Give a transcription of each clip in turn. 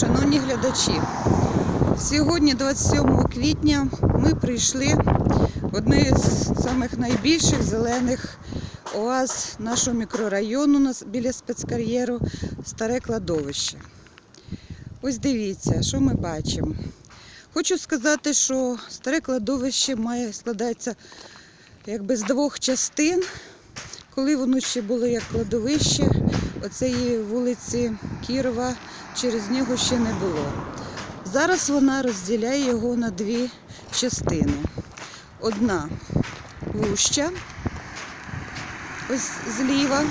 Шановні глядачі, сьогодні, 27 квітня, ми прийшли в одне з самих найбільших зелених оаз нашого мікрорайону біля спецкар'єру Старе кладовище. Ось дивіться, що ми бачимо. Хочу сказати, що старе кладовище має складається якби з двох частин. Коли воно ще було як кладовище, оцеї вулиці Кірова через нього ще не було. Зараз вона розділяє його на дві частини. Одна вуща, ось зліва,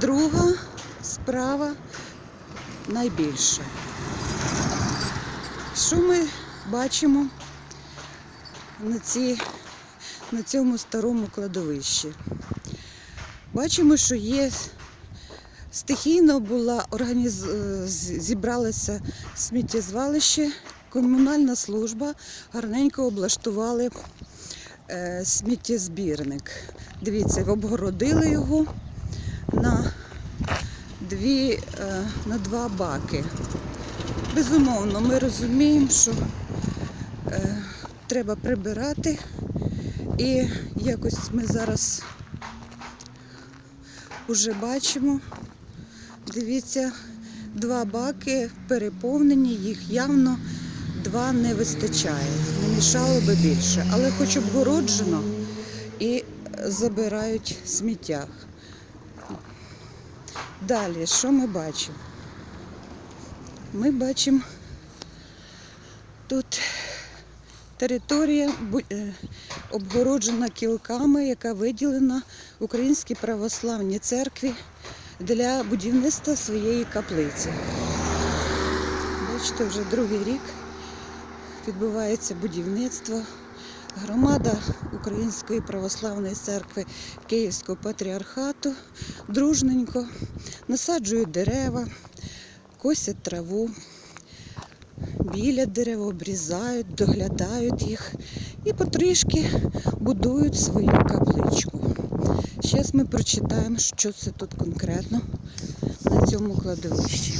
друга справа найбільша. Що ми бачимо на, ці, на цьому старому кладовищі? Бачимо, що є стихійно була організ... е, зібралося сміттєзвалище, комунальна служба гарненько облаштували е, сміттєзбірник. Дивіться, обгородили його на, дві, е, на два баки. Безумовно, ми розуміємо, що треба прибирати. І якось ми зараз вже бачимо. Дивіться, два баки переповнені, їх явно два не вистачає. Не мішало би більше. Але хоч обгороджено і забирають сміття. Далі, що ми бачимо? Ми бачимо тут територія е, обгороджена кілками, яка виділена Українській православній церкві для будівництва своєї каплиці. Бачите, вже другий рік відбувається будівництво. Громада Української православної церкви Київського патріархату дружненько насаджують дерева, косять траву, біля дерев обрізають, доглядають їх і потрішки будують свою капличку. Зараз ми прочитаємо, що це тут конкретно на цьому кладовищі,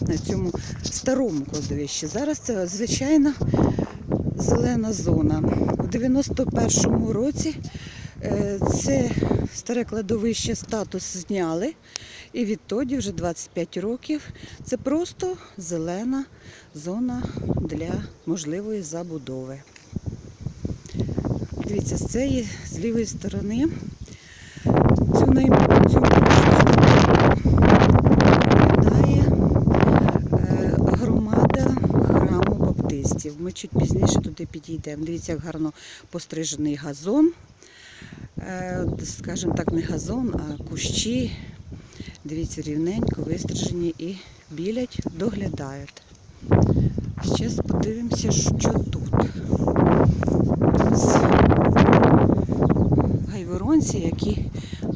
на цьому старому кладовищі. Зараз це звичайна зелена зона. У 91-му році е, це старе кладовище статус зняли, і відтоді вже 25 років це просто зелена зона для можливої забудови. Дивіться, з цієї з лівої сторони цю най- цю е, громада храму баптистів. Ми чуть пізніше туди підійдемо. Дивіться, як гарно пострижений газон. Е, Скажімо так, не газон, а кущі. Дивіться, рівненько вистрижені і білять, доглядають. Зараз подивимося, що тут. Гайворонці, які,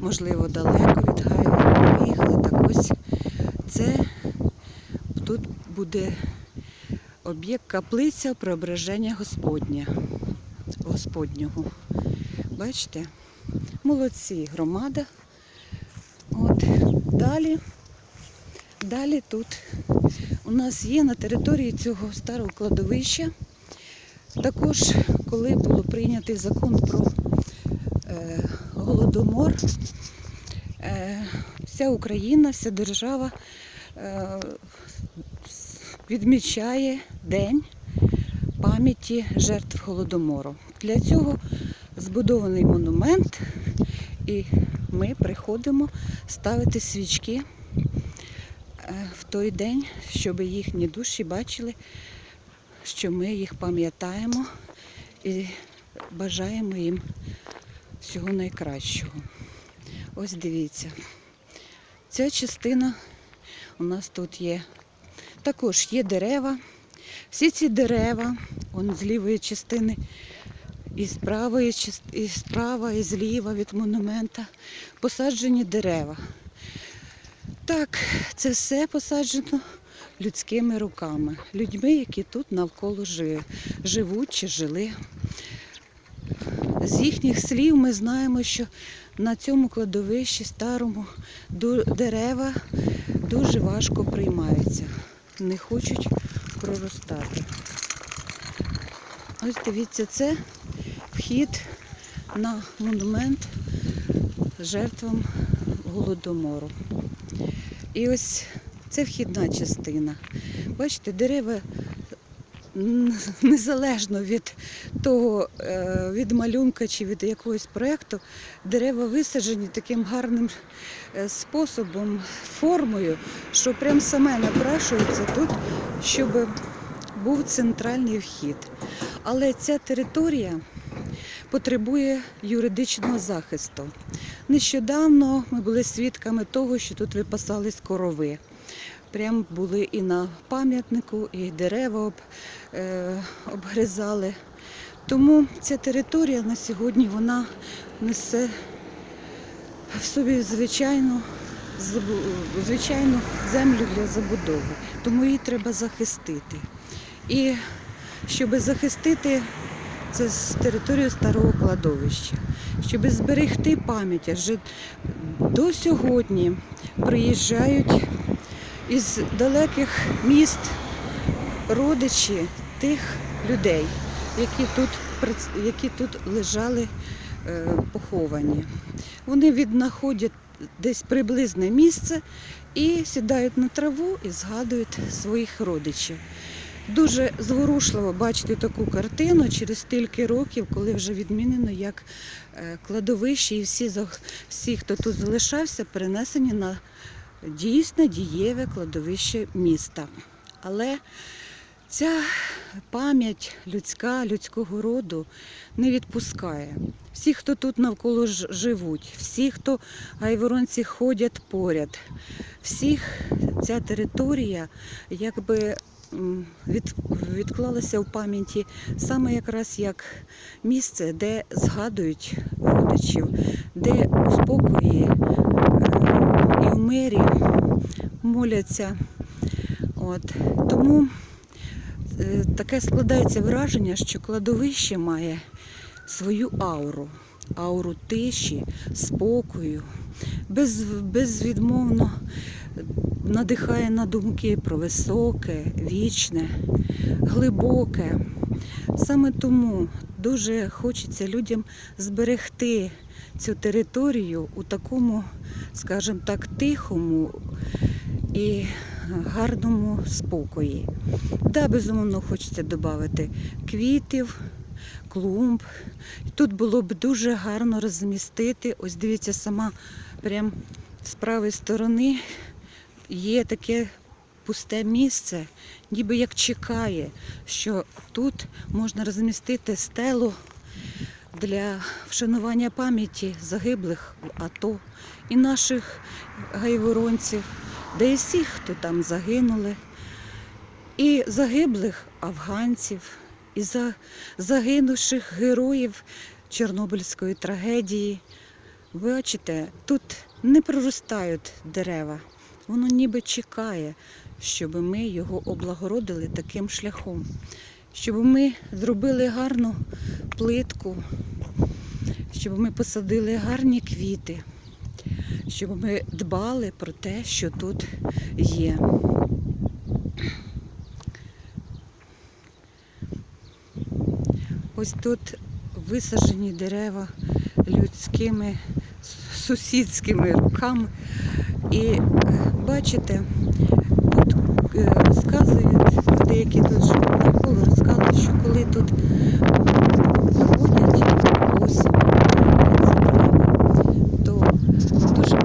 можливо, далеко від Гаю виїхали. Так ось це тут буде об'єкт каплиця преображення Господня. Господнього. Бачите? Молодці, громада. От далі. Далі тут у нас є на території цього старого кладовища. Також, коли було прийнятий закон про е, голодомор, е, вся Україна, вся держава е, відмічає День пам'яті жертв голодомору. Для цього збудований монумент, і ми приходимо ставити свічки е, в той день, щоб їхні душі бачили, що ми їх пам'ятаємо і бажаємо їм всього найкращого. Ось дивіться. Ця частина у нас тут є. Також є дерева. Всі ці дерева, он з лівої частини, і з правої, і справа, і зліва від монумента посаджені дерева. Так, це все посаджено людськими руками, людьми, які тут навколо живуть чи жили. З їхніх слів ми знаємо, що на цьому кладовищі старому дерева дуже важко приймаються. Не хочуть проростати. Ось дивіться, це вхід на монумент жертвам голодомору. І ось це вхідна частина. Бачите, дерева незалежно від того, е, від малюнка чи від якогось проєкту, дерева висаджені таким гарним е, способом, формою, що прям саме напрашується тут, щоб був центральний вхід. Але ця територія потребує юридичного захисту. Нещодавно ми були свідками того, що тут випасались корови. Прям були і на пам'ятнику, і дерева е, обгризали. Тому ця територія на сьогодні вона несе в собі звичайну, звичайну землю для забудови. Тому її треба захистити. І щоб захистити це з територію старого кладовища, щоб зберегти пам'ять, адже до сьогодні приїжджають із далеких міст родичі тих людей, які тут, які тут лежали е, поховані. Вони віднаходять десь приблизне місце і сідають на траву і згадують своїх родичів. Дуже зворушливо бачити таку картину через стільки років, коли вже відмінено як е, кладовище, і всі, всі, хто тут залишався, перенесені на дійсне дієве кладовище міста. Але ця пам'ять людська, людського роду не відпускає. Всі, хто тут навколо живуть, всі, хто гайворонці ходять поряд, всіх ця територія якби від, відклалася в пам'яті саме якраз як місце, де згадують родичів, де у спокої е, і в мирі моляться. От. Тому е, таке складається враження, що кладовище має свою ауру, ауру тиші, спокою, без, безвідмовно надихає на думки про високе, вічне, глибоке. Саме тому дуже хочеться людям зберегти цю територію у такому, скажімо так, тихому і гарному спокої. Да, безумовно, хочеться додати квітів, клумб. Тут було б дуже гарно розмістити. Ось дивіться, сама прям з правої сторони є таке пусте місце, ніби як чекає, що тут можна розмістити стелу для вшанування пам'яті загиблих в АТО і наших гайворонців, де і всіх, хто там загинули, і загиблих афганців, і за загинувших героїв Чорнобильської трагедії. Бачите, тут не проростають дерева. Воно ніби чекає, щоб ми його облагородили таким шляхом, щоб ми зробили гарну плитку, щоб ми посадили гарні квіти, щоб ми дбали про те, що тут є. Ось тут висаджені дерева людськими сусідськими руками. І е, бачите, тут е, розказують деякі тут живуть навколо, розказують, що коли тут проводять ось.